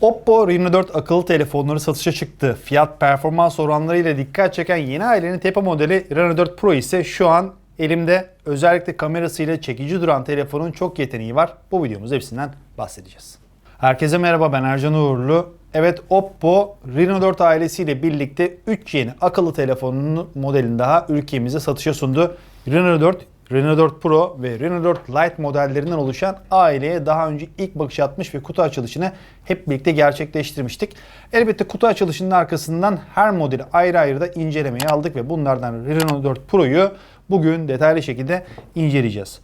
Oppo Reno 4 akıllı telefonları satışa çıktı. Fiyat performans oranlarıyla dikkat çeken yeni ailenin tepe modeli Reno 4 Pro ise şu an elimde. Özellikle kamerasıyla çekici duran telefonun çok yeteneği var. Bu videomuzda hepsinden bahsedeceğiz. Herkese merhaba ben Ercan Uğurlu. Evet Oppo Reno 4 ailesiyle birlikte 3 yeni akıllı telefonunun modelini daha ülkemize satışa sundu. Reno 4 Reno 4 Pro ve Reno 4 Lite modellerinden oluşan aileye daha önce ilk bakış atmış ve kutu açılışını hep birlikte gerçekleştirmiştik. Elbette kutu açılışının arkasından her modeli ayrı ayrı da incelemeye aldık ve bunlardan Reno 4 Pro'yu bugün detaylı şekilde inceleyeceğiz.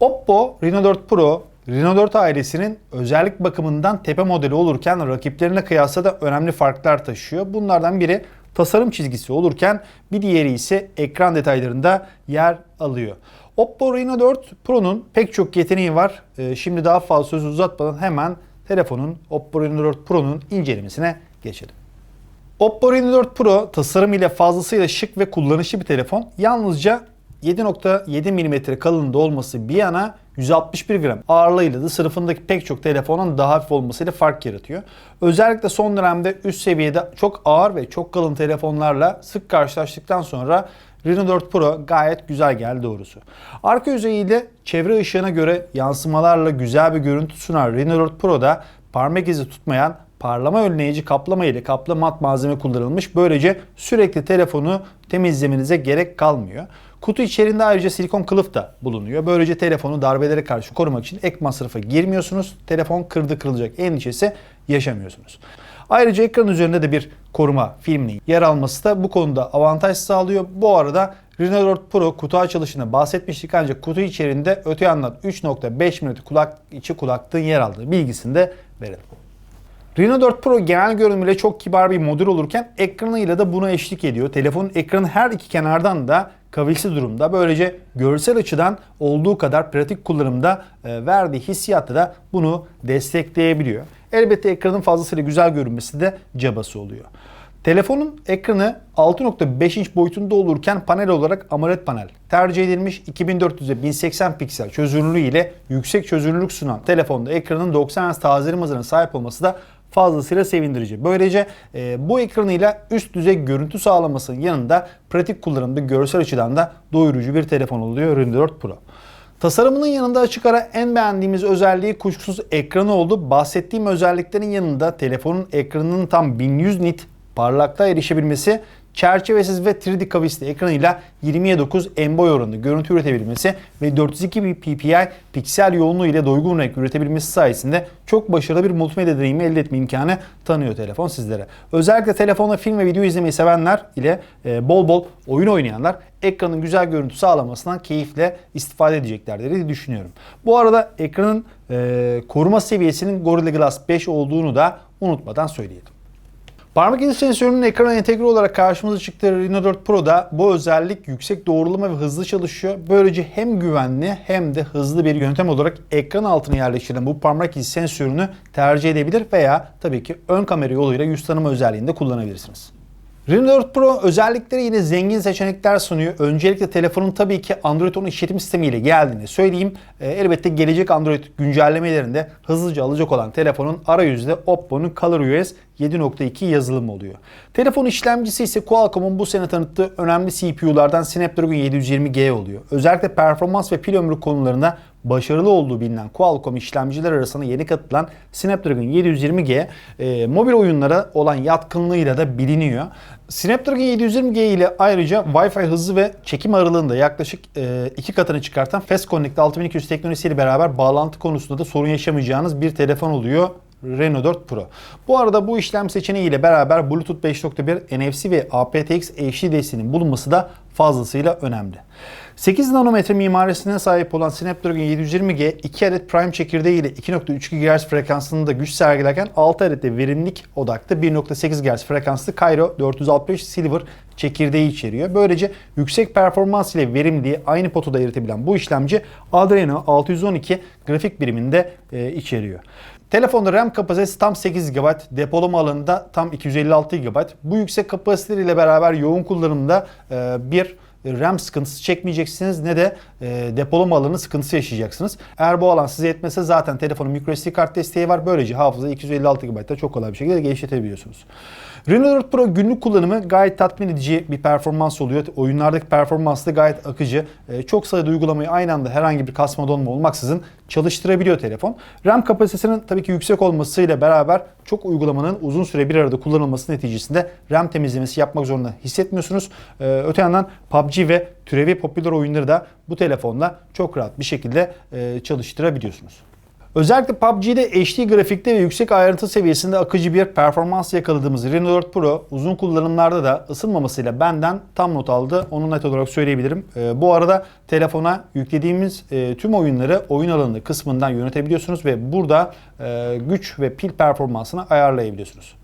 Oppo Reno 4 Pro Reno 4 ailesinin özellik bakımından tepe modeli olurken rakiplerine kıyasla da önemli farklar taşıyor. Bunlardan biri tasarım çizgisi olurken bir diğeri ise ekran detaylarında yer alıyor. Oppo Reno 4 Pro'nun pek çok yeteneği var. Ee, Şimdi daha fazla sözü uzatmadan hemen telefonun Oppo Reno 4 Pro'nun incelemesine geçelim. Oppo Reno 4 Pro tasarım ile fazlasıyla şık ve kullanışlı bir telefon. Yalnızca 7.7 mm kalınlığında olması bir yana 161 gram ağırlığıyla da sınıfındaki pek çok telefonun daha hafif olmasıyla fark yaratıyor. Özellikle son dönemde üst seviyede çok ağır ve çok kalın telefonlarla sık karşılaştıktan sonra Reno 4 Pro gayet güzel geldi doğrusu. Arka yüzeyiyle çevre ışığına göre yansımalarla güzel bir görüntü sunan Reno 4 Pro'da parmak izi tutmayan parlama önleyici kaplama ile kaplı mat malzeme kullanılmış. Böylece sürekli telefonu temizlemenize gerek kalmıyor. Kutu içerisinde ayrıca silikon kılıf da bulunuyor. Böylece telefonu darbelere karşı korumak için ek masrafa girmiyorsunuz. Telefon kırdı kırılacak endişesi yaşamıyorsunuz. Ayrıca ekran üzerinde de bir koruma filminin yer alması da bu konuda avantaj sağlıyor. Bu arada Reno 4 Pro kutu açılışında bahsetmiştik ancak kutu içerisinde öte yandan 3.5 mm kulak içi kulaklığın yer aldığı bilgisini de verelim. Reno 4 Pro genel görünümüyle çok kibar bir model olurken ekranıyla da buna eşlik ediyor. Telefonun ekranı her iki kenardan da kavilsi durumda. Böylece görsel açıdan olduğu kadar pratik kullanımda e, verdiği hissiyatı da bunu destekleyebiliyor. Elbette ekranın fazlasıyla güzel görünmesi de cabası oluyor. Telefonun ekranı 6.5 inç boyutunda olurken panel olarak AMOLED panel tercih edilmiş 2400'e 1080 piksel çözünürlüğü ile yüksek çözünürlük sunan telefonda ekranın 90 Hz tazelim hızına sahip olması da fazlasıyla sevindirici. Böylece e, bu ekranıyla üst düzey görüntü sağlamasının yanında pratik kullanımda görsel açıdan da doyurucu bir telefon oluyor Reno 4 Pro. Tasarımının yanında açık ara en beğendiğimiz özelliği kuşkusuz ekranı oldu. Bahsettiğim özelliklerin yanında telefonun ekranının tam 1100 nit parlaklığa erişebilmesi, çerçevesiz ve 3D kavisli ekranıyla 20'ye 9 en boy oranında görüntü üretebilmesi ve 402 ppi piksel yoğunluğu ile doygun renk üretebilmesi sayesinde çok başarılı bir multimedya deneyimi elde etme imkanı tanıyor telefon sizlere. Özellikle telefonla film ve video izlemeyi sevenler ile e, bol bol oyun oynayanlar ekranın güzel görüntü sağlamasından keyifle istifade edeceklerdir diye düşünüyorum. Bu arada ekranın e, koruma seviyesinin Gorilla Glass 5 olduğunu da unutmadan söyleyelim. Parmak izi sensörünün ekrana entegre olarak karşımıza çıktığı Reno 4 Pro'da bu özellik yüksek doğrulama ve hızlı çalışıyor. Böylece hem güvenli hem de hızlı bir yöntem olarak ekran altına yerleştirilen bu parmak izi sensörünü tercih edebilir veya tabii ki ön kamera yoluyla yüz tanıma özelliğinde kullanabilirsiniz. Reno 4 Pro özellikleri yine zengin seçenekler sunuyor. Öncelikle telefonun tabii ki Android 10 işletim sistemiyle geldiğini söyleyeyim. E, elbette gelecek Android güncellemelerinde hızlıca alacak olan telefonun arayüzde Oppo'nun ColorOS 7.2 yazılımı oluyor. Telefon işlemcisi ise Qualcomm'un bu sene tanıttığı önemli CPU'lardan Snapdragon 720G oluyor. Özellikle performans ve pil ömrü konularında başarılı olduğu bilinen Qualcomm işlemciler arasında yeni katılan Snapdragon 720G e, mobil oyunlara olan yatkınlığıyla da biliniyor. Snapdragon 720G ile ayrıca Wi-Fi hızı ve çekim aralığında yaklaşık e, iki katını çıkartan Fast Connect 6200 teknolojisiyle beraber bağlantı konusunda da sorun yaşamayacağınız bir telefon oluyor. Reno 4 Pro. Bu arada bu işlem seçeneği ile beraber Bluetooth 5.1, NFC ve aptX HD desteğinin bulunması da fazlasıyla önemli. 8 nanometre mimarisine sahip olan Snapdragon 720G 2 adet Prime çekirdeği ile 2.3 GHz frekansında güç sergilerken 6 adet de verimlilik odaklı 1.8 GHz frekanslı Cairo 465 Silver çekirdeği içeriyor. Böylece yüksek performans ile verimliliği aynı potada eritebilen bu işlemci Adreno 612 grafik biriminde e, içeriyor. Telefonda RAM kapasitesi tam 8 GB, depolama alanında tam 256 GB. Bu yüksek kapasiteleriyle beraber yoğun kullanımda e, bir RAM sıkıntısı çekmeyeceksiniz ne de e, depolama alanı sıkıntısı yaşayacaksınız. Eğer bu alan size yetmese zaten telefonun microSD kart desteği var. Böylece hafıza 256 GB'da çok kolay bir şekilde genişletebiliyorsunuz. Reno 4 Pro günlük kullanımı gayet tatmin edici bir performans oluyor. Oyunlardaki performansı da gayet akıcı. Ee, çok sayıda uygulamayı aynı anda herhangi bir kasma donma olmaksızın çalıştırabiliyor telefon. RAM kapasitesinin tabii ki yüksek olmasıyla beraber çok uygulamanın uzun süre bir arada kullanılması neticesinde RAM temizlemesi yapmak zorunda hissetmiyorsunuz. Ee, öte yandan PUBG ve türevi popüler oyunları da bu telefonla çok rahat bir şekilde e, çalıştırabiliyorsunuz. Özellikle PUBG'de HD grafikte ve yüksek ayrıntı seviyesinde akıcı bir performans yakaladığımız Reno 4 Pro uzun kullanımlarda da ısınmamasıyla benden tam not aldı. Onu net olarak söyleyebilirim. Ee, bu arada telefona yüklediğimiz e, tüm oyunları oyun alanı kısmından yönetebiliyorsunuz ve burada e, güç ve pil performansını ayarlayabiliyorsunuz.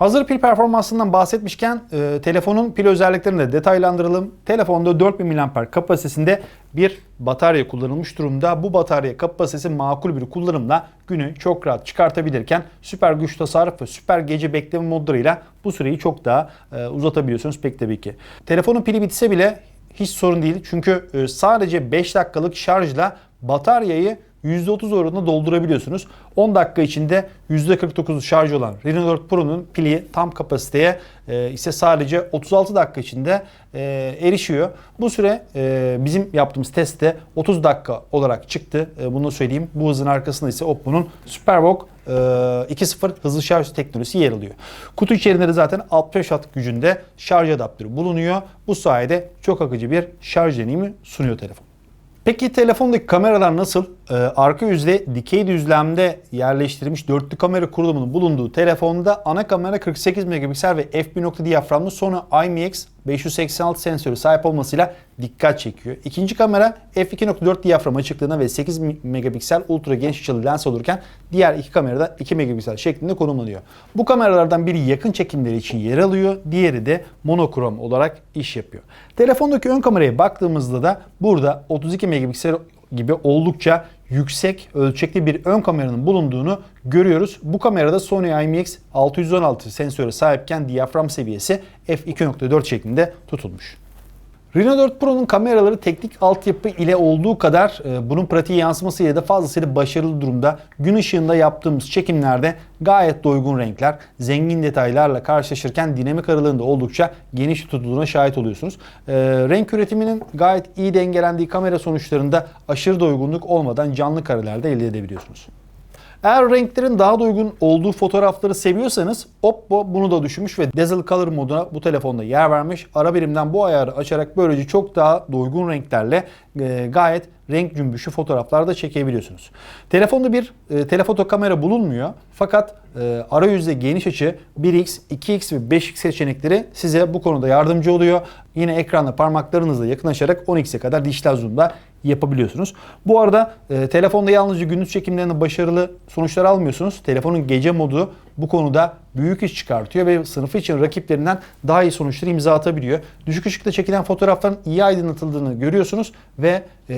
Hazır pil performansından bahsetmişken e, telefonun pil özelliklerini de detaylandıralım. Telefonda 4000 mAh kapasitesinde bir batarya kullanılmış durumda. Bu batarya kapasitesi makul bir kullanımla günü çok rahat çıkartabilirken süper güç tasarruf ve süper gece bekleme modlarıyla bu süreyi çok daha e, uzatabiliyorsunuz pek tabii ki. Telefonun pili bitse bile hiç sorun değil. Çünkü e, sadece 5 dakikalık şarjla bataryayı %30 oranında doldurabiliyorsunuz. 10 dakika içinde %49'u şarj olan Reno 4 Pro'nun pili tam kapasiteye e, ise sadece 36 dakika içinde e, erişiyor. Bu süre e, bizim yaptığımız testte 30 dakika olarak çıktı. E, bunu söyleyeyim. Bu hızın arkasında ise Oppo'nun Supervoc e, 2.0 hızlı şarj teknolojisi yer alıyor. Kutu içerisinde de zaten 65 watt gücünde şarj adaptörü bulunuyor. Bu sayede çok akıcı bir şarj deneyimi sunuyor telefon. Peki telefondaki kameralar nasıl? Ee, arka yüzde dikey düzlemde yerleştirilmiş dörtlü kamera kurulumunun bulunduğu telefonda ana kamera 48 megapiksel ve f1.1 diyaframlı Sony IMX 586 sensörü sahip olmasıyla dikkat çekiyor. İkinci kamera f2.4 diyafram açıklığına ve 8 megapiksel ultra geniş açılı lens olurken diğer iki kamerada 2 megapiksel şeklinde konumlanıyor. Bu kameralardan biri yakın çekimleri için yer alıyor, diğeri de monokrom olarak iş yapıyor. Telefondaki ön kameraya baktığımızda da burada 32 megapiksel gibi oldukça yüksek ölçekli bir ön kameranın bulunduğunu görüyoruz. Bu kamerada Sony IMX 616 sensöre sahipken diyafram seviyesi f2.4 şeklinde tutulmuş. Reno 4 Pro'nun kameraları teknik altyapı ile olduğu kadar e, bunun pratiğe yansımasıyla da fazlasıyla başarılı durumda. Gün ışığında yaptığımız çekimlerde gayet doygun renkler, zengin detaylarla karşılaşırken dinamik aralığında oldukça geniş tutulduğuna şahit oluyorsunuz. E, renk üretiminin gayet iyi dengelendiği kamera sonuçlarında aşırı doygunluk olmadan canlı karelerde elde edebiliyorsunuz. Eğer renklerin daha da uygun olduğu fotoğrafları seviyorsanız Oppo bunu da düşünmüş ve Dazzle Color moduna bu telefonda yer vermiş. Ara birimden bu ayarı açarak böylece çok daha doygun renklerle e, gayet renk cümbüşü fotoğraflarda çekebiliyorsunuz. Telefonda bir e, telefoto kamera bulunmuyor. Fakat e, arayüzde geniş açı 1x, 2x ve 5x seçenekleri size bu konuda yardımcı oluyor. Yine ekranda parmaklarınızla yakınlaşarak 10x'e kadar dijital zoom'da yapabiliyorsunuz. Bu arada e, telefonda yalnızca gündüz çekimlerinde başarılı sonuçlar almıyorsunuz. Telefonun gece modu bu konuda büyük iş çıkartıyor ve sınıfı için rakiplerinden daha iyi sonuçları imza atabiliyor. Düşük ışıkta çekilen fotoğrafların iyi aydınlatıldığını görüyorsunuz ve e,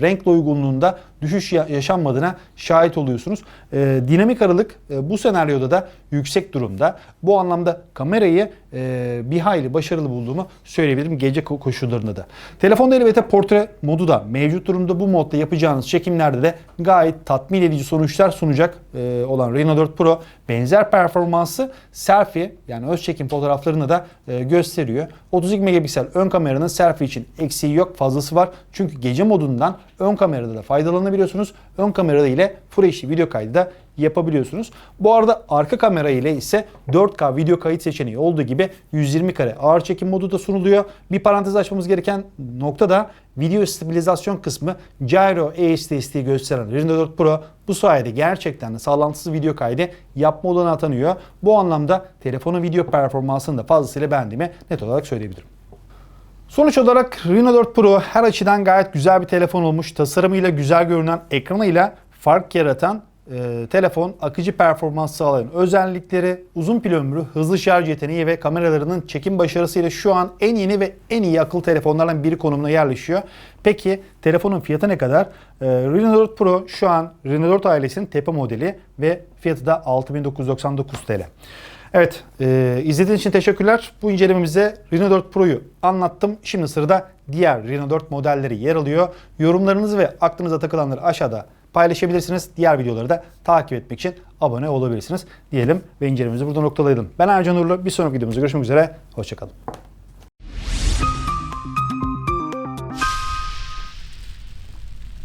renk uygunluğunda düşüş yaşanmadığına şahit oluyorsunuz. E, dinamik aralık e, bu senaryoda da yüksek durumda. Bu anlamda kamerayı e, bir hayli başarılı bulduğumu söyleyebilirim gece koşullarında da. Telefonda elbette portre modu da mevcut durumda. Bu modda yapacağınız çekimlerde de gayet tatmin edici sonuçlar sunacak e, olan Reno 4 Pro benzer performansı selfie yani öz çekim fotoğraflarını da e, gösteriyor. 32 megapiksel ön kameranın selfie için eksiği yok fazlası var. Çünkü gece modundan ön kamerada da faydalanabiliyorsunuz. Ön kamerada ile Full HD video kaydı da yapabiliyorsunuz. Bu arada arka kamera ile ise 4K video kayıt seçeneği olduğu gibi 120 kare ağır çekim modu da sunuluyor. Bir parantez açmamız gereken nokta da video stabilizasyon kısmı Gyro ASDSD gösteren Reno 4 Pro bu sayede gerçekten de sağlantısız video kaydı yapma olanağı tanıyor. Bu anlamda telefonun video performansını da fazlasıyla beğendiğimi net olarak söyleyebilirim. Sonuç olarak Reno 4 Pro her açıdan gayet güzel bir telefon olmuş. Tasarımıyla güzel görünen, ekranıyla fark yaratan e, telefon akıcı performans sağlayan özellikleri, uzun pil ömrü, hızlı şarj yeteneği ve kameralarının çekim başarısıyla şu an en yeni ve en iyi akıllı telefonlardan biri konumuna yerleşiyor. Peki telefonun fiyatı ne kadar? E, Reno 4 Pro şu an Reno 4 ailesinin tepe modeli ve fiyatı da 6999 TL. Evet, e, izlediğiniz için teşekkürler. Bu incelememizde Reno 4 Pro'yu anlattım. Şimdi sırada diğer Reno 4 modelleri yer alıyor. Yorumlarınızı ve aklınıza takılanları aşağıda paylaşabilirsiniz. Diğer videoları da takip etmek için abone olabilirsiniz diyelim ve incelememizi burada noktalayalım. Ben Ercan Uğurlu. Bir sonraki videomuzda görüşmek üzere. Hoşçakalın.